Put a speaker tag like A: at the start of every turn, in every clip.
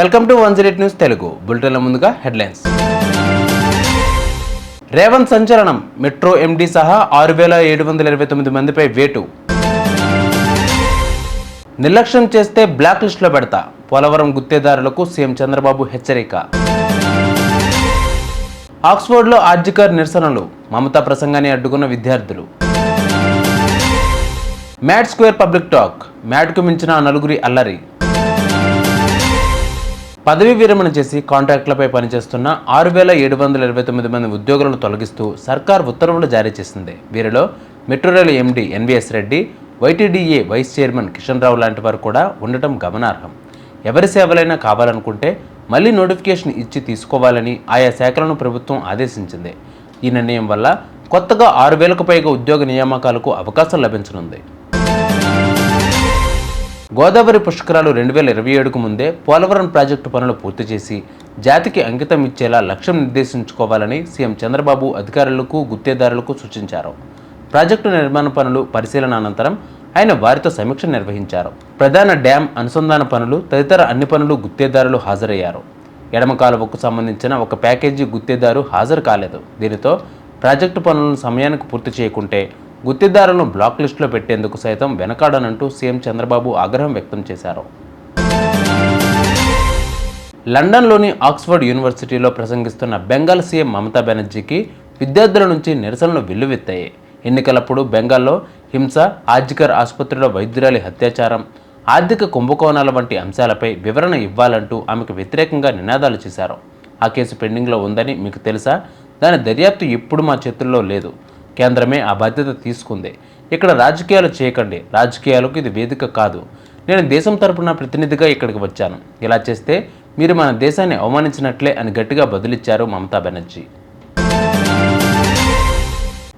A: Welcome to one zero news Telugu. బులెటిన్ల ముందుగా headlines. Revanth సంచలనం. Metro MD సహా ఆరు వేల ఏడు వందల ఇరవై తొమ్మిది మందిపై వేటు. నిర్లక్ష్యం చేస్తే బ్లాక్ లిస్టులో పెడతా. పోలవరం గుత్తేదారులకు సీఎం చంద్రబాబు హెచ్చరిక. ఆక్స్ఫోర్డ్లో ఆర్జికర్ నిరసనలు. మమతా ప్రసంగాన్ని అడ్డుకున్న విద్యార్థులు. Mat square public talk. మ్యాట్కు మించిన నలుగురి అల్లరి. పదవీ విరమణ చేసి కాంట్రాక్టులపై పనిచేస్తున్న ఆరు వేల ఏడు వందల ఇరవై తొమ్మిది మంది ఉద్యోగులను తొలగిస్తూ సర్కార్ ఉత్తర్వులు జారీ చేసింది. వీరిలో metro rail MD NVS Reddy YTDA vice chairman Kishan Rao లాంటి వారు కూడా ఉండటం గమనార్హం. ఎవరి సేవలైనా కావాలనుకుంటే మళ్ళీ నోటిఫికేషన్ ఇచ్చి తీసుకోవాలని ఆయా శాఖలను ప్రభుత్వం ఆదేశించింది. ఈ నిర్ణయం వల్ల కొత్తగా ఆరు వేలకు పైగా ఉద్యోగ నియామకాలకు అవకాశం లభించనుంది. గోదావరి పుష్కరాలు రెండు వేల ఇరవై ఏడుకు ముందే పోలవరం ప్రాజెక్టు పనులు పూర్తి చేసి జాతికి అంకితం ఇచ్చేలా లక్ష్యం నిర్దేశించుకోవాలని సీఎం చంద్రబాబు అధికారులకు గుత్తేదారులకు సూచించారు. ప్రాజెక్టు నిర్మాణ పనులు పరిశీలన అనంతరం ఆయన వారితో సమీక్ష నిర్వహించారు. ప్రధాన డ్యాం అనుసంధాన పనులు తదితర అన్ని పనులు గుత్తేదారులు హాజరయ్యారు. ఎడమ కాలువకు సంబంధించిన ఒక ప్యాకేజీ గుత్తేదారు హాజరు కాలేదు. దీనితో ప్రాజెక్టు పనులను సమయానికి పూర్తి చేయకుంటే గుత్తిదారులను బ్లాక్ లిస్టులో పెట్టేందుకు సైతం వెనకాడనంటూ సీఎం చంద్రబాబు ఆగ్రహం వ్యక్తం చేశారు. లండన్లోని ఆక్స్ఫర్డ్ యూనివర్సిటీలో ప్రసంగిస్తున్న బెంగాల్ సీఎం మమతా బెనర్జీకి విద్యార్థుల నుంచి నిరసనలు వెల్లువెత్తాయి. ఎన్నికలప్పుడు బెంగాల్లో హింస ఆజ్కర్ ఆసుపత్రిలో వైద్యురాలి అత్యాచారం ఆర్థిక కుంభకోణాల వంటి అంశాలపై వివరణ ఇవ్వాలంటూ ఆమెకు వ్యతిరేకంగా నినాదాలు చేశారు. ఆ కేసు పెండింగ్లో ఉందని మీకు తెలుసా? దాని దర్యాప్తు ఇప్పుడు మా చేతుల్లో లేదు. కేంద్రమే ఆ బాధ్యత తీసుకుంది. ఇక్కడ రాజకీయాలు చేయకండి. రాజకీయాలకు ఇది వేదిక కాదు. నేను దేశం తరపున ప్రతినిధిగా ఇక్కడికి వచ్చాను. ఇలా చేస్తే మీరు మన దేశాన్ని అవమానించినట్లే అని గట్టిగా బదులిచ్చారు మమతా బెనర్జీ.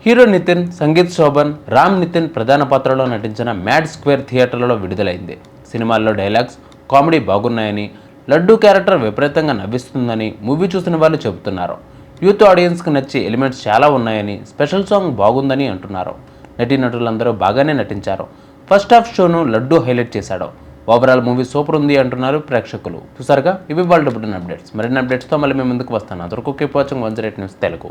A: హీరో నితిన్ సంగీత్ శోభన్ రామ్ నితిన్ ప్రధాన పాత్రలో నటించిన మ్యాడ్ స్క్వేర్ థియేటర్లలో విడుదలైంది. సినిమాల్లో డైలాగ్స్ కామెడీ బాగున్నాయని లడ్డూ క్యారెక్టర్ విపరీతంగా నవ్విస్తుందని మూవీ చూసిన వాళ్ళు చెబుతున్నారు. యూత్ ఆడియన్స్కి నచ్చే ఎలిమెంట్స్ చాలా ఉన్నాయని స్పెషల్ సాంగ్ బాగుందని అంటున్నారు. నటీనటులందరూ బాగానే నటించారు. ఫస్ట్ హాఫ్ షోను లడ్డూ హైలైట్ చేశాడు. ఓవరాల్ మూవీ సూపర్ ఉంది అంటున్నారు ప్రేక్షకులు. చూసారుగా? ఇవి వాళ్ళ అప్డేట్స్. మరిన్ని అప్డేట్స్తో మళ్ళీ మేము ముందుకు వస్తాను. అదొరకు keep watching one zero eight news Telugu.